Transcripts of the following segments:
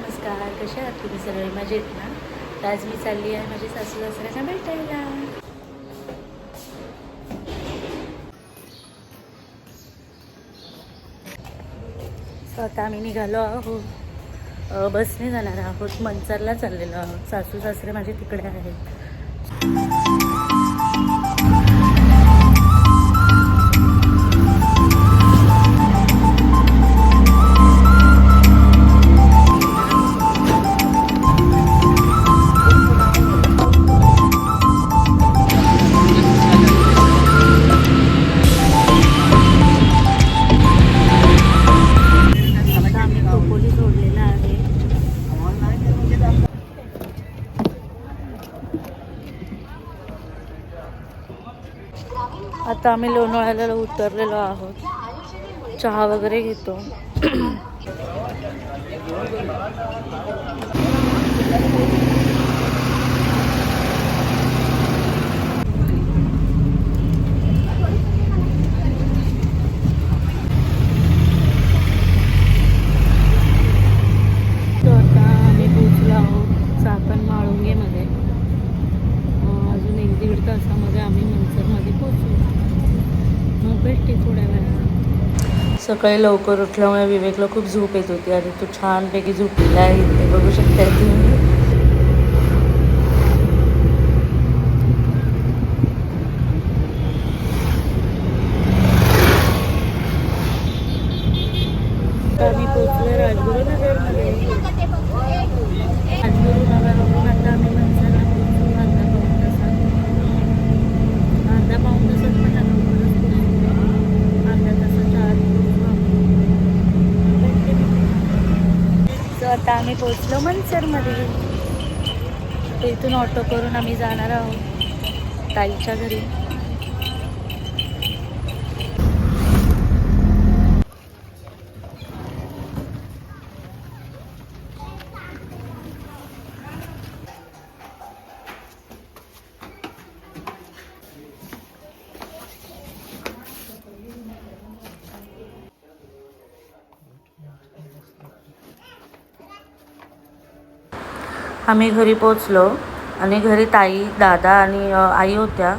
नमस्कार कशा आहात तुम्ही सगळे? मजेत ना? तर आज मी चालली आहे माझ्या सासू सासऱ्यांना भेटायला. So, आता आम्ही निघालो आहोत. बसने जाणार आहोत. मंचरला चाललेलो आहोत. सासू सासरे माझे तिकडे आहेत. आता आम्ही लोणावळ्याला उतरलेलो आहोत. चहा वगैरे घेतो तो आता आम्ही पोचलो आहोत चाकण माळुंगेमध्ये अं, अजून एक दीड तासामध्ये आम्ही मनसरमध्ये पोचू मग भेटते थोड्या वेळा सकाळी लवकर उठल्यामुळे विवेकला खूप झोप येत होती आणि तो छानपैकी झोपलेला आहे. ते बघू शकता तुम्ही. आम्ही पोचलो राजगुरुनगरमध्ये. राजगुरुनगरवरून आता आम्ही मनसरला पोचू अर्धा पाऊण तासात अर्धा पाऊण तासात पण लवकरच पोचू अर्ध्या तासाच्या आत पोचू सो आता आम्ही पोचलो मनसरमध्ये. तर इथून ऑटो करून आम्ही जाणार आहोत ताईच्या घरी. आम्ही घरी पोचलो आणि घरी ताई दादा आणि आई होत्या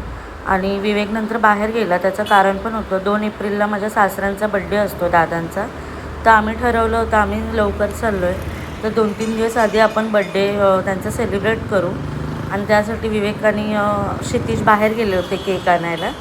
आणि विवेक नंतर बाहेर गेला. त्याचं कारण पण होतं. दोन एप्रिलला माझ्या सासऱ्यांचा बड्डे असतो दादांचा. तर आम्ही ठरवलं होतं आम्ही लवकर चाललो आहे तर दोन तीन दिवस आधी आपण बड्डे त्यांचा सेलिब्रेट करू. आणि त्यासाठी विवेक आणि क्षितिज बाहेर गेले होते केक आणायला.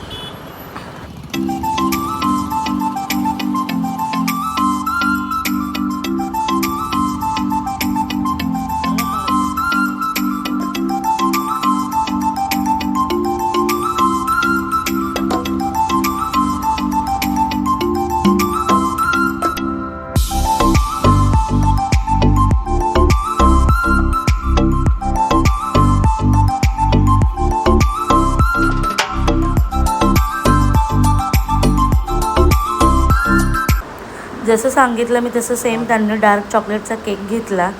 जसं सांगितलं मी तसं सेम त्यांनी डार्क चॉकलेटचा केक घेतला.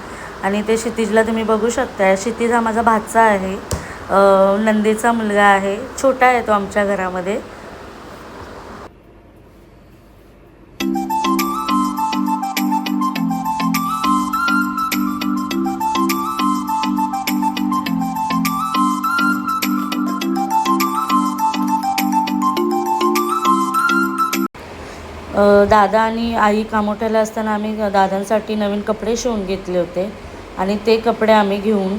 आणि ते क्षितिजला तुम्ही बघू शकता क्षितिज हा माझा भाचा आहे. नंदीचा मुलगा आहे. छोटा आहे तो आमच्या घरामध्ये. दादा आणि आई कामोठ्याला असताना आम्ही दादांसाठी नवीन कपडे शिवून घेतले होते. आणि ते कपडे आम्ही घेऊन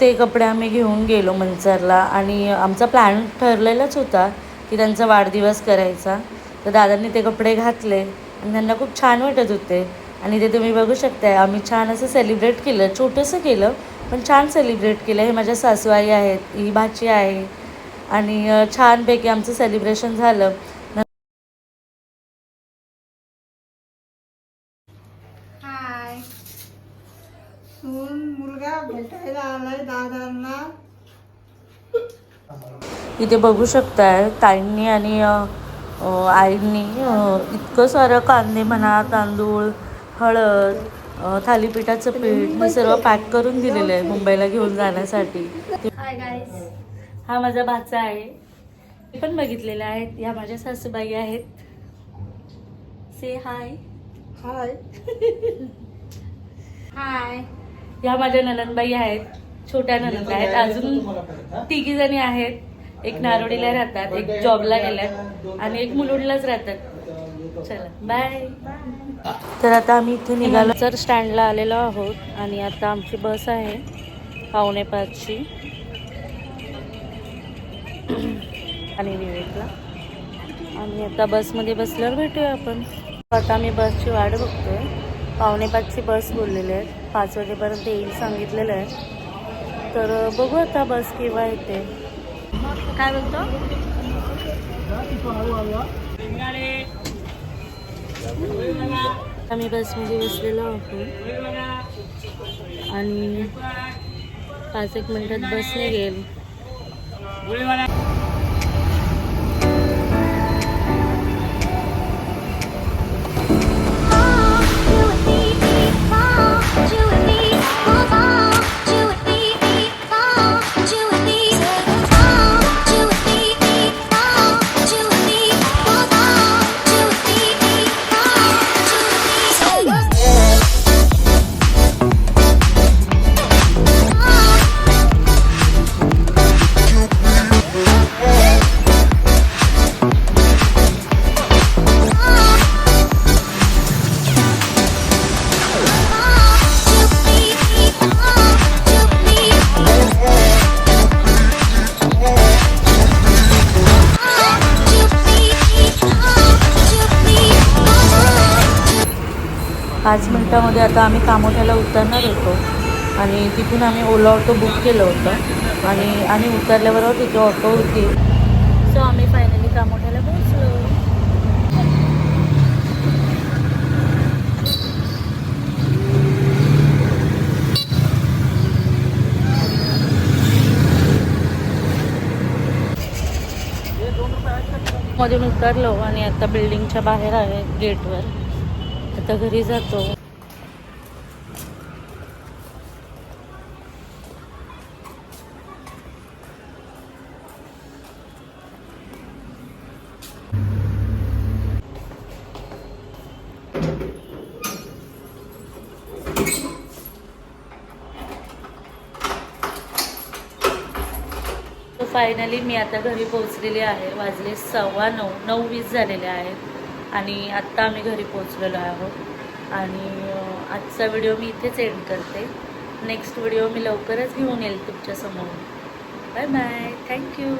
ते कपडे आम्ही घेऊन गेलो मंचरला. आणि आमचा प्लॅन ठरलेलाच होता की त्यांचा वाढदिवस करायचा. तर दादांनी ते कपडे घातले आणि त्यांना खूप छान वाटत होते. आणि ते तुम्ही बघू शकताय आम्ही छान असं सेलिब्रेट केलं. छोटंसं केलं पण छान सेलिब्रेट केलं. हे माझ्या सासूआई आहेत ही भाची आहे आणि छानपैकी आमचं सेलिब्रेशन झालं हाय सून मुलगा भेटायला आलाय दादांना. इथे बघू शकताय ताईंनी आणि आईंनी इतकं सारं कांदे म्हणा तांदूळ हळद थालीपीठाचं पीठ हे सर्व पॅक करून दिलेलं आहे मुंबईला घेऊन जाण्यासाठी. हा माझा भाचा आहे. हे पण बघितलेले आहेत या माझ्या सासूबाई आहेत. से हाय हाय हाय ह्या माझ्या ननंदबाई आहेत छोट्या ननंद आहेत. अजून तिघी जणी आहेत. एक नारोडीला राहतात एक जॉबला गेल्यात आणि एक मुलुंडलाच राहतात. चला बाय तर आता आम्ही इथे निघालो. तर स्टँडला आलेलो आहोत आणि आता आमची बस आहे पावणे पाचची. आणि विवेकला. आणि आता बसमध्ये बसल्यावर भेटूया आपण. आता आम्ही बसची वाट बघतोय. पावणे पाचची बस बोललेली आहे. पाच वाजेपर्यंत येईल सांगितलेलं आहे. तर बघू आता बस केव्हा येते. काय बोलतो? आम्ही बसमध्ये बसलेलो आहोत आणि पाच एक मिनिटात बस निघेल पाच मिनटामध्ये आता आम्ही कामोठ्याला उतरणार होतो. आणि तिथून आम्ही ओला ऑटो बुक केलं होतं. आणि आणि उतरल्याबरोबर तिथे ऑटो होती. सो आम्ही फायनली कामोठ्याला पोहोचलो. मधून उतरलो आणि आता बिल्डिंगच्या बाहेर आहे गेटवर. आता घरी जातो फायनली मी आता घरी पोहोचलेली आहे. वाजले सव्वा नऊ. नऊ वीस झालेले आहेत. आणि आत्ता आम्ही घरी पोचलेलो आहोत. आणि आजचा व्हिडिओ मी इथेच एंड करते. नेक्स्ट व्हिडिओ मी लवकरच घेऊन येईल तुमच्यासमोर. Bye bye thank you